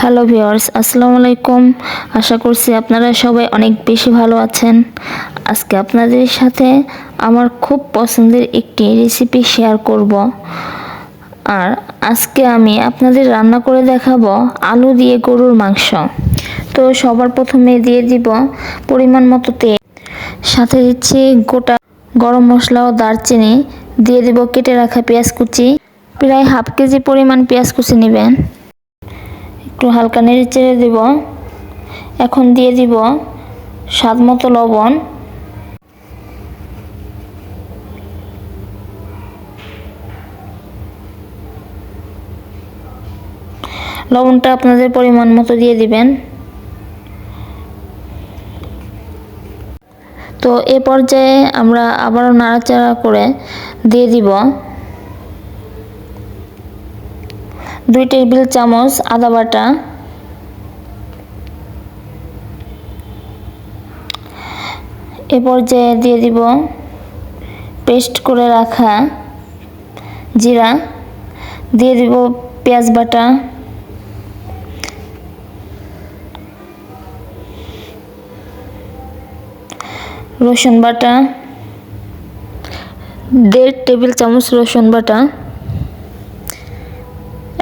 Hello viewers আসসালামু আলাইকুম। আশা করছি আপনারা সবাই অনেক বেশি ভালো আছেন। আজকে আপনাদের সাথে আমার খুব পছন্দের একটি রেসিপি শেয়ার করব। আর আজকে আমি আপনাদের রান্না করে দেখাবো আলু দিয়ে গরুর মাংস। তো সবার প্রথমে দিয়ে দিব পরিমাণ মতো তেল। সাথে দিচ্ছি গোটা গরম মশলা ও দারচিনি। দিয়ে দিব কেটে রাখা পেঁয়াজ কুচি। প্রায় হাফ কেজি পরিমাণ পেঁয়াজ কুচি নেবেন। একটু হালকা নেড়ে চেড়ে দেব। এখন দিয়ে দিব স্বাদ মতো লবণ। লবণটা আপনাদের পরিমাণ মতো দিয়ে দিবেন। তো এ পর্যায়ে আমরা আবারও নাড়াচাড়া করে দিয়ে দিব। দুই টেবিল চামচ আদা বাটা। এ পর্যায়ে দিয়ে দিব পেস্ট করে রাখা জিরা। দিয়ে দিব পেঁয়াজ বাটা। রসুন বাটা। দেড় টেবিল চামচ রসুন বাটা।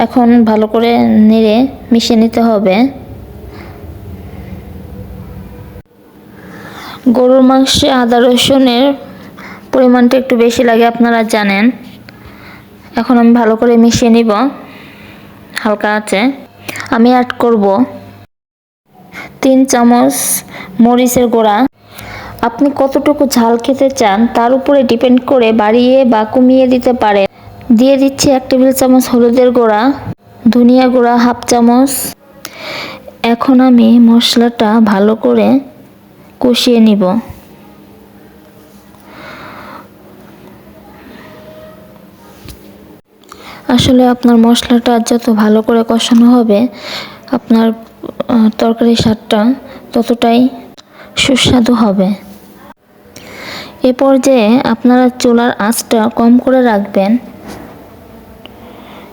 এখন ভালো করে নেড়ে মিশিয়ে নিতে হবে। গরুর মাংসে আদা রসুনের পরিমাণটা একটু বেশি লাগে, আপনারা জানেন। এখন আমি ভালো করে মিশিয়ে নিব, হালকা আছে। আমি অ্যাড করব তিন চামচ মরিচের গোড়া। আপনি কতটুকু ঝাল খেতে চান তার উপরে ডিপেন্ড করে বাড়িয়ে বা কমিয়ে দিতে পারেন। দিয়ে দিচ্ছি এক টেবিল চামচ হলুদের গুঁড়া, ধনিয়া গুঁড়া হাফ চামচ। এখন আমি মশলাটা ভালো করে কষিয়ে নিব। আসলে আপনার মশলাটা যত ভালো করে কষানো হবে, আপনার তরকারির স্বাদটা ততটাই সুস্বাদু হবে। এ পর্যায়ে আপনারা চুলার আঁচটা কম করে রাখবেন।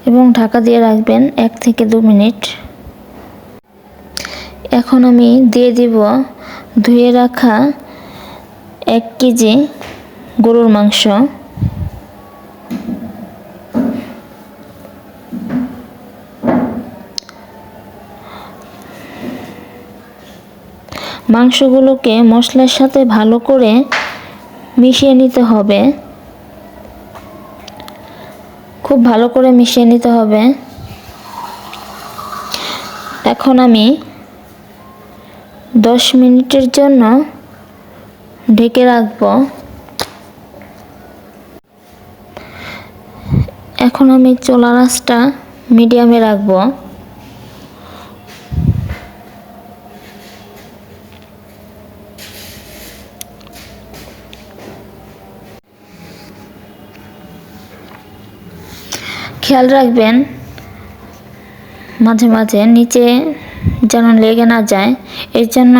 এবং ঢাকা দিয়ে রাখবেন এক থেকে দু মিনিট। এখন আমি দিয়ে দিব ধুয়ে রাখা এক কেজি গরুর মাংস। মাংসগুলোকে মশলার সাথে ভালো করে মিশিয়ে নিতে হবে। খুব ভালো করে মিশিয়ে নিতে হবে। এখন আমি দশ মিনিটের জন্য ঢেকে রাখব। এখন আমি চোলা রাসটা মিডিয়ামে রাখব। খেয়াল রাখবেন, মাঝে মাঝে নিচে যেন লেগে না যায়, এর জন্য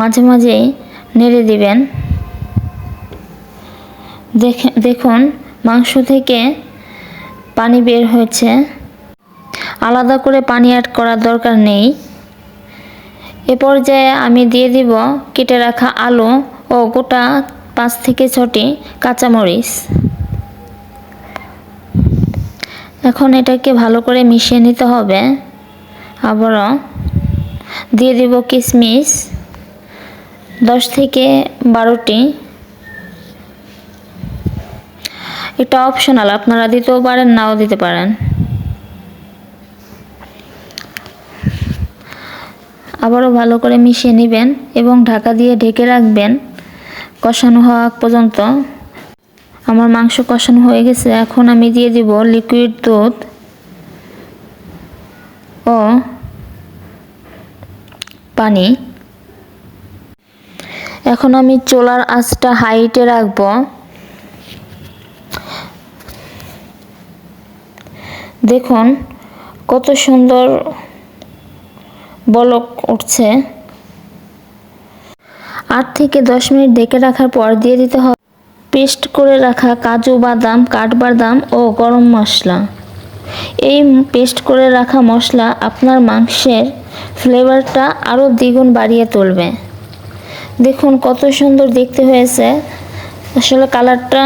মাঝে মাঝেই নেড়ে দিবেন। দেখে, দেখুন, মাংস থেকে পানি বের হয়েছে। আলাদা করে পানি অ্যাড করার দরকার নেই। এ পর্যায়ে আমি দিয়ে দিব কেটে রাখা আলু ও গোটা পাঁচ থেকে ছটি কাঁচামরিচ। এখন এটাকে ভালো করে মিশিয়ে নিতে হবে। আবারও দিয়ে দিব কিশমিশ দশ থেকে বারোটি। এটা অপশনাল আপনারা দিতেও পারেন, নাও দিতে পারেন। আবারও ভালো করে মিশিয়ে নেবেন এবং ঢাকা দিয়ে ঢেকে রাখবেন কষানো হওয়া পর্যন্ত। আমার মাংস কষানো হয়ে গেছে, এখন আমি দিয়ে দিব লিকুইড দুধ। ও, পানি। এখন আমি চোলার আঁচটা হাইটে রাখব। দেখুন কত সুন্দর বলক উঠছে। আট থেকে দশ মিনিট ঢেকে রাখার পর দিয়ে দিতে হবে। পেস্ট করে রাখা কাজু বাদাম কাঠবাদাম ও গরম মশলা। এই পেস্ট করে রাখা মশলা আপনার মাংসের ফ্লেভারটা আরও দ্বিগুণ বাড়িয়ে তুলবে। দেখুন কত সুন্দর দেখতে হয়েছে। আসলে কালারটা